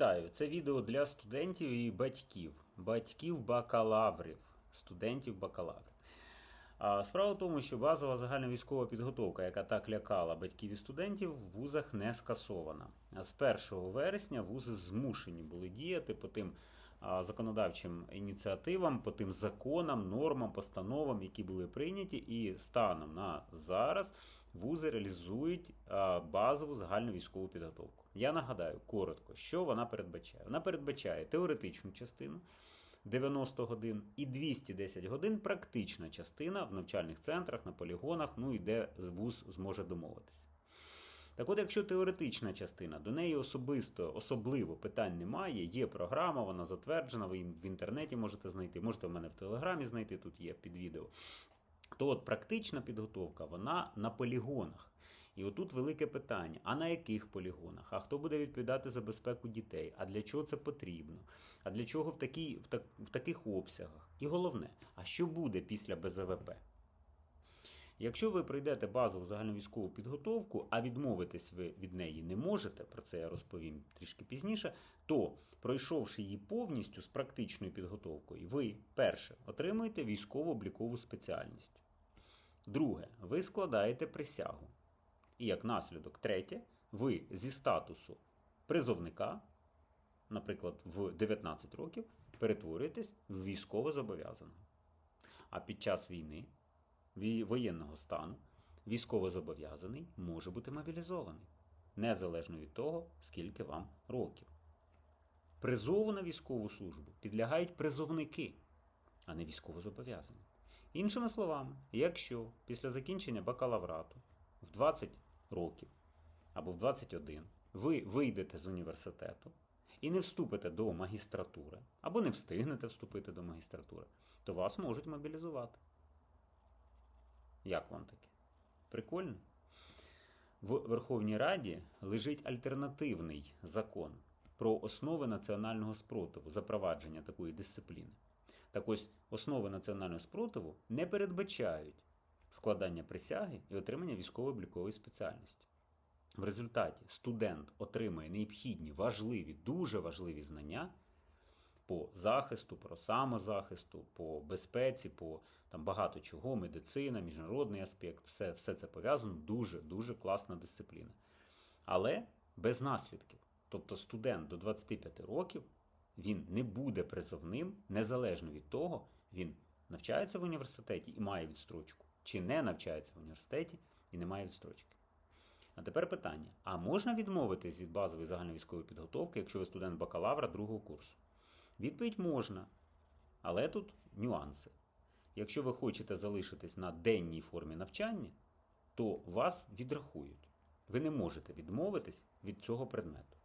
Вітаю! Це відео для студентів і батьків, батьків бакалаврів, студентів бакалаврів. Справа в тому, що базова загальновійськова підготовка, яка так лякала батьків і студентів, в вузах не скасована. З 1 вересня вузи змушені були діяти по тим законодавчим ініціативам, по тим законам, нормам, постановам, які були прийняті, і станом на зараз вузи реалізують базову загальновійськову підготовку. Я нагадаю коротко, що вона передбачає. Вона передбачає теоретичну частину. 90 годин і 210 годин практична частина в навчальних центрах, на полігонах, ну і де вуз зможе домовитися. Так от, якщо теоретична частина, до неї особисто, особливо питань немає, є програма, вона затверджена, ви в інтернеті можете знайти, можете в мене в телеграмі знайти, тут є під відео. То от практична підготовка, вона на полігонах. І отут велике питання: а на яких полігонах? А хто буде відповідати за безпеку дітей? А для чого це потрібно? А для чого в, такій, в, так, в таких обсягах? І головне, а що буде після БЗВП? Якщо ви пройдете базову загальновійськову підготовку, а відмовитись ви від неї не можете, про це я розповім трішки пізніше, то пройшовши її повністю з практичною підготовкою, ви перше отримуєте військово-облікову спеціальність. Друге, ви складаєте присягу. І як наслідок, третє, ви зі статусу призовника, наприклад, в 19 років, перетворюєтесь в військово зобов'язаного. А під час війни, вій- воєнного стану, військовозобов'язаний може бути мобілізований, незалежно від того, скільки вам років. Призову на військову службу підлягають призовники, а не військовозобов'язані. Іншими словами, якщо після закінчення бакалаврату в 20 років або в 21 ви вийдете з університету і не вступите до магістратури, або не встигнете вступити до магістратури, то вас можуть мобілізувати. Як вам таке? Прикольно? В Верховній Раді лежить альтернативний закон про основи національного спротиву, запровадження такої дисципліни. Так ось основи національного спротиву не передбачають складання присяги і отримання військово-облікової спеціальності. В результаті студент отримує необхідні, важливі, дуже важливі знання по захисту, про самозахисту, по безпеці, по там багато чого, медицина, міжнародний аспект, все, все це пов'язано, дуже, дуже класна дисципліна. Але без наслідків. Тобто студент до 25 років він не буде призовним незалежно від того, він навчається в університеті і має відстрочку, чи не навчається в університеті і не має відстрочки. А тепер питання: а можна відмовитись від базової загальновійськової підготовки, якщо ви студент бакалавра другого курсу? Відповідь можна, але тут нюанси. Якщо ви хочете залишитись на денній формі навчання, то вас відрахують. Ви не можете відмовитись від цього предмету.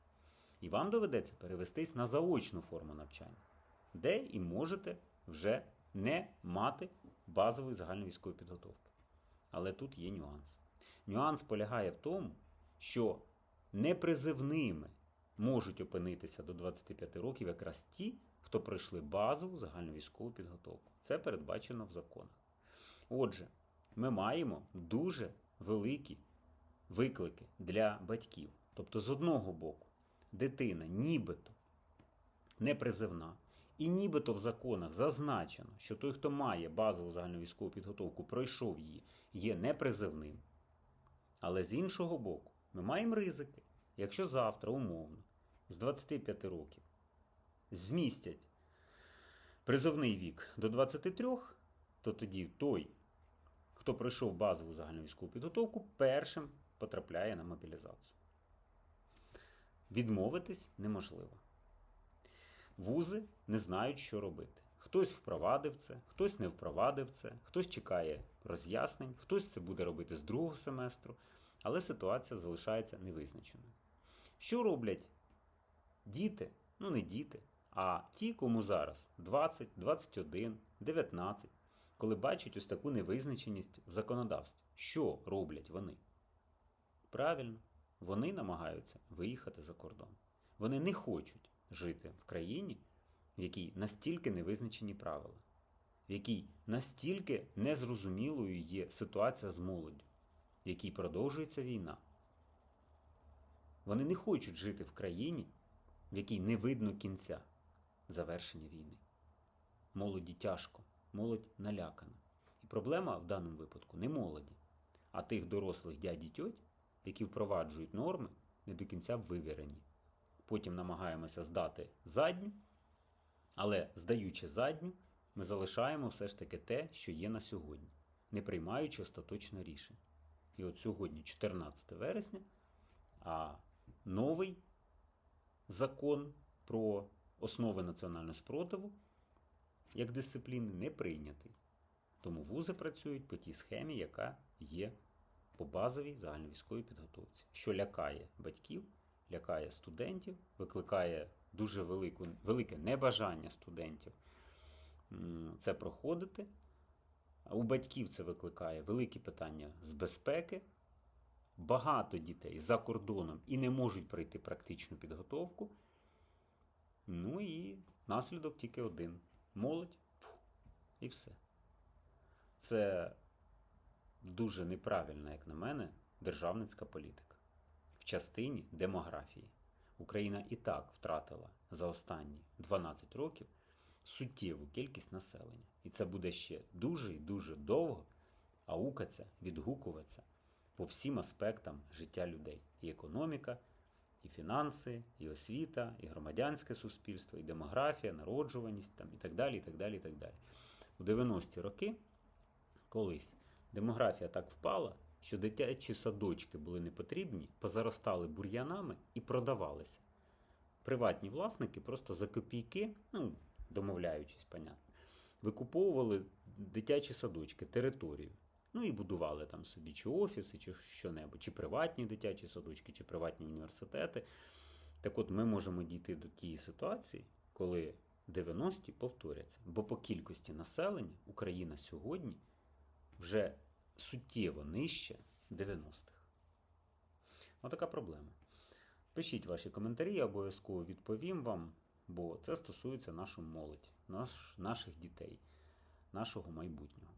І вам доведеться перевестись на заочну форму навчання, де і можете вже не мати базової загальновійськової підготовки. Але тут є нюанс. Нюанс полягає в тому, що непризивними можуть опинитися до 25 років якраз ті, хто пройшли базову загальновійськову підготовку. Це передбачено в законах. Отже, ми маємо дуже великі виклики для батьків. Тобто, з одного боку, дитина нібито непризивна, і нібито в законах зазначено, що той, хто має базову загальновійськову підготовку, пройшов її, є непризивним. Але з іншого боку, ми маємо ризики, якщо завтра, умовно, з 25 років змістять призовний вік до 23, то тоді той, хто пройшов базову загальновійськову підготовку, першим потрапляє на мобілізацію. Відмовитись неможливо. Вузи не знають, що робити. Хтось впровадив це, хтось не впровадив це, хтось чекає роз'яснень, хтось це буде робити з другого семестру, але ситуація залишається невизначеною. Що роблять діти, ну не діти, а ті, кому зараз 20, 21, 19, коли бачать ось таку невизначеність в законодавстві, що роблять вони? Правильно, вони намагаються виїхати за кордон. Вони не хочуть жити в країні, в якій настільки невизначені правила, в якій настільки незрозумілою є ситуація з молоддю, в якій продовжується війна. Вони не хочуть жити в країні, в якій не видно кінця завершення війни. Молоді тяжко, молодь налякана. І проблема в даному випадку не молоді, а тих дорослих дядь і тьоть, які впроваджують норми, не до кінця вивірені. Потім намагаємося здати задню, але здаючи задню, ми залишаємо все ж таки те, що є на сьогодні, не приймаючи остаточне рішення. І от сьогодні, 14 вересня, а новий закон про основи національного спротиву як дисципліни не прийнятий. Тому вузи працюють по тій схемі, яка є по базовій загальновійськовій підготовці, що лякає батьків, лякає студентів, викликає дуже велику, велике небажання студентів це проходити. У батьків це викликає великі питання з безпеки. Багато дітей за кордоном і не можуть пройти практичну підготовку. Ну і наслідок тільки один: молодь фу, і все. Це дуже неправильна, як на мене, державницька політика в частині демографії. Україна і так втратила за останні 12 років суттєву кількість населення. І це буде ще дуже і дуже довго аукатися, відгукуватися по всім аспектам життя людей: і економіка, і фінанси, і освіта, і громадянське суспільство, і демографія, народжуваність там, і так далі. і так далі, і так далі. У 90-ті роки колись демографія так впала, що дитячі садочки були не потрібні, позаростали бур'янами і продавалися. Приватні власники просто за копійки, ну, домовляючись, понятно, викуповували дитячі садочки, територію. Ну і будували там собі чи офіси, чи що-небудь, чи приватні дитячі садочки, чи приватні університети. Так от ми можемо дійти до тієї ситуації, коли 90-ті повторяться. Бо по кількості населення Україна сьогодні вже суттєво нижче 90-х. Отака проблема. Пишіть ваші коментарі, я обов'язково відповім вам, бо це стосується нашої молоді, наш, наших дітей, нашого майбутнього.